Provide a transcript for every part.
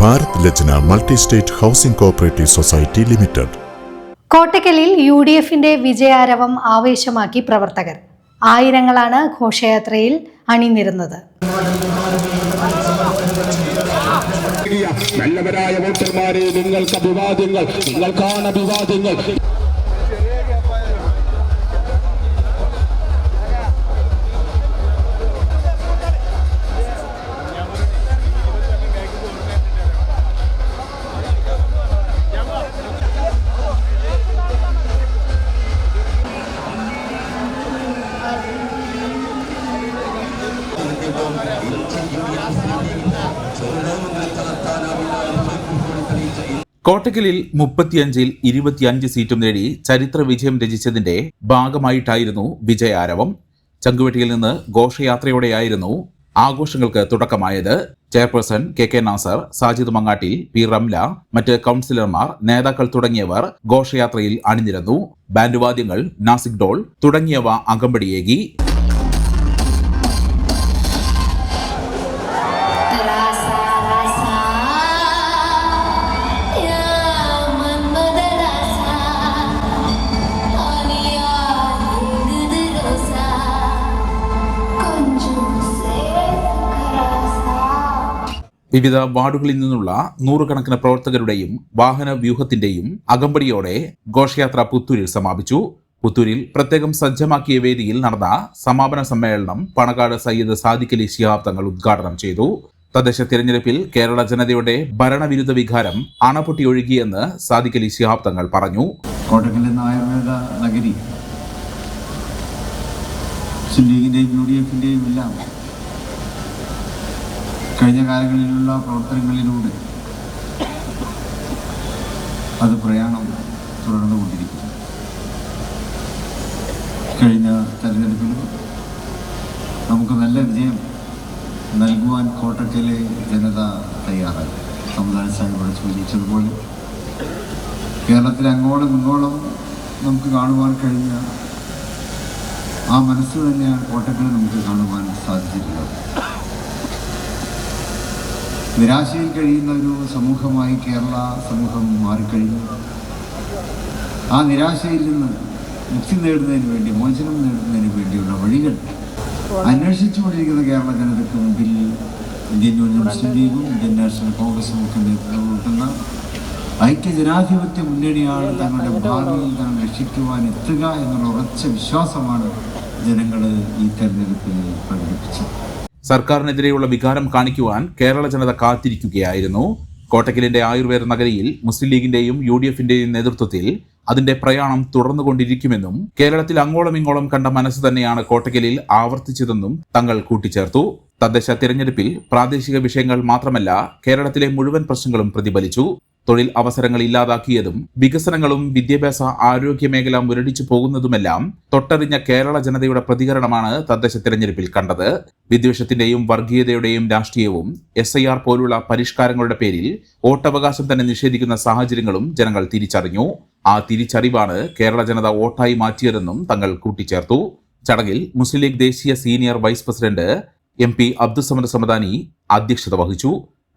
Bharat Lajna multi state housing cooperative society limited. കോട്ടക്കലിൽ U D എഫിന്റെ വിജയാരവം ആവേശമാക്കി പ്രവർത്തകർ. ആയിരങ്ങളാണ് ഘോഷയാത്രയിൽ അണിനിരുന്നത്. നല്ലവരായ വോട്ടർമാരെ നിങ്ങൾക്ക് അഭിവാദ്യങ്ങൾ നിങ്ങൾക്കാണ് അഭിവാദ്യങ്ങൾ കോട്ടക്കലിൽ മുപ്പത്തിയഞ്ചിൽ ഇരുപത്തിയഞ്ച് സീറ്റും നേടി ചരിത്ര വിജയം രചിച്ചതിന്റെ ഭാഗമായിട്ടായിരുന്നു വിജയാരവം. ചങ്കുവെട്ടിയിൽ നിന്ന് ഘോഷയാത്രയോടെയായിരുന്നു ആഘോഷങ്ങൾക്ക് തുടക്കമായത്. Chairperson K K Nasar Sajid Mangatti P Ramla മറ്റ് കൌൺസിലർമാർ നേതാക്കൾ തുടങ്ങിയവർ ഘോഷയാത്രയിൽ അണിനിരന്നു. ബാൻഡ് വാദ്യങ്ങൾ നാസിക് ഡോൾ തുടങ്ങിയവ അകമ്പടിയേകി. വിവിധ വാർഡുകളിൽ നിന്നുള്ള നൂറുകണക്കിന് പ്രവർത്തകരുടെയും വാഹന വ്യൂഹത്തിന്റെയും അകമ്പടിയോടെ ഘോഷയാത്ര പുത്തൂരിൽ സമാപിച്ചു. പുത്തൂരിൽ പ്രത്യേകം സജ്ജമാക്കിയ വേദിയിൽ നടന്ന സമാപന സമ്മേളനം പണക്കാട് സയ്യിദ് സാദിഖലി ശിഹാബ് തങ്ങൾ ഉദ്ഘാടനം ചെയ്തു. തദ്ദേശ തിരഞ്ഞെടുപ്പിൽ കേരള ജനതയുടെ ഭരണവിരുദ്ധ വികാരം അണപൊട്ടി ഒഴുകിയെന്ന് സാദിഖലി ശിഹാബ് തങ്ങൾ പറഞ്ഞു. നഗരി മുസ്ലിം ലീഗിന്റെയും യു ഡി എഫിന്റെയും എല്ലാം കഴിഞ്ഞ കാലങ്ങളിലുള്ള പ്രവർത്തനങ്ങളിലൂടെ അത് പ്രയാണം തുടർന്നുകൊണ്ടിരിക്കുന്നു കഴിഞ്ഞ തെരഞ്ഞെടുപ്പിലും നമുക്ക് നല്ല വിജയം നൽകുവാൻ കോട്ടക്കലെ ജനത തയ്യാറായി. സമുദായ സാഹിബോട് സൂചിച്ചതുപോലെ കേരളത്തിൽ അങ്ങോളം ഇങ്ങോളം നമുക്ക് കാണുവാൻ കഴിഞ്ഞ ആ മനസ്സ് തന്നെയാണ് കോട്ടക്കൽ നമുക്ക് കാണുവാൻ സാധിച്ചിട്ടുള്ളത്. നിരാശയിൽ കഴിയുന്ന ഒരു സമൂഹമായി കേരള സമൂഹം മാറിക്കഴിഞ്ഞു. ആ നിരാശയിൽ നിന്ന് മുക്തി നേടുന്നതിന് വേണ്ടി മോചനം നേടുന്നതിന് വേണ്ടിയുള്ള വഴികൾ അന്വേഷിച്ചുകൊണ്ടിരിക്കുന്ന കേരള ജനതയ്ക്ക് മുമ്പിൽ ഇന്ത്യൻ യൂണിയൻ മുസ്ലിം ലീഗും ഇന്ത്യൻ നാഷണൽ കോൺഗ്രസും ഒക്കെ നേതൃത്വം കൊടുക്കുന്ന ഐക്യ ജനാധിപത്യ മുന്നണിയാണ് തങ്ങളുടെ ഭാവിയിൽ തന്നെ രക്ഷിക്കുവാൻ എത്തുക എന്നുള്ള ഉറച്ച വിശ്വാസമാണ് ജനങ്ങൾ ഈ തെരഞ്ഞെടുപ്പിൽ പ്രകടിപ്പിച്ചത്. സർക്കാരിനെതിരെയുള്ള വികാരം കാണിക്കുവാൻ കേരള ജനത കാത്തിരിക്കുകയായിരുന്നു. കോട്ടക്കലിന്റെ ആയുർവേദ നഗരിയിൽ മുസ്ലിം ലീഗിന്റെയും യു ഡി എഫിന്റെയും നേതൃത്വത്തിൽ അതിന്റെ പ്രയാണം തുടർന്നുകൊണ്ടിരിക്കുമെന്നും കേരളത്തിൽ അങ്ങോളം ഇങ്ങോളം കണ്ട മനസ്സ് തന്നെയാണ് കോട്ടക്കലിൽ ആവർത്തിച്ചതെന്നും തങ്ങൾ കൂട്ടിച്ചേർത്തു. തദ്ദേശ തിരഞ്ഞെടുപ്പിൽ പ്രാദേശിക വിഷയങ്ങൾ മാത്രമല്ല കേരളത്തിലെ മുഴുവൻ പ്രശ്നങ്ങളും പ്രതിഫലിച്ചു. തൊഴിൽ അവസരങ്ങൾ ഇല്ലാതാക്കിയതും വികസനങ്ങളും വിദ്യാഭ്യാസ ആരോഗ്യ മേഖല മുരടിച്ചു പോകുന്നതുമെല്ലാം തൊട്ടറിഞ്ഞ കേരള ജനതയുടെ പ്രതികരണമാണ് തദ്ദേശ തിരഞ്ഞെടുപ്പിൽ കണ്ടത്. വിദ്വേഷത്തിന്റെയും വർഗീയതയുടെയും രാഷ്ട്രീയവും എസ് ഐ ആർ പോലുള്ള പരിഷ്കാരങ്ങളുടെ പേരിൽ വോട്ടവകാശം തന്നെ നിഷേധിക്കുന്ന സാഹചര്യങ്ങളും ജനങ്ങൾ തിരിച്ചറിഞ്ഞു. ആ തിരിച്ചറിവാണ് കേരള ജനത വോട്ടായി മാറ്റിയതെന്നും തങ്ങൾ കൂട്ടിച്ചേർത്തു. ചടങ്ങിൽ മുസ്ലിം ലീഗ് ദേശീയ senior vice president M P Abdussamad Samadani അധ്യക്ഷത വഹിച്ചു.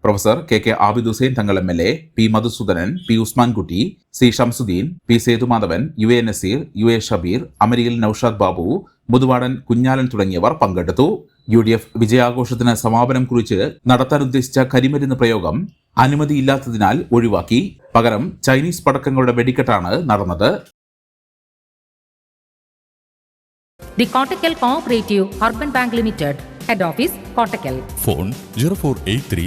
Professor K K Abid Hussain Thangal M L A P Madhusoodanan P Usmankutty C Shamsuddeen P Sethumadhavan U A Naseer U A Shabeer അമരിയിൽ Naushad Babu Muthuvadan Kunhalan തുടങ്ങിയവർ പങ്കെടുത്തു. യു ഡി എഫ് വിജയാഘോഷത്തിന് സമാപനം കുറിച്ച് നടത്താൻ ഉദ്ദേശിച്ച കരിമരുന്ന് പ്രയോഗം അനുമതിയില്ലാത്തതിനാൽ ഒഴിവാക്കി. പകരം ചൈനീസ് പടക്കങ്ങളുടെ വെടിക്കെട്ടാണ് നടന്നത്. The Kottakkal Cooperative urban bank limited head office Kottakkal. Phone zero four eight three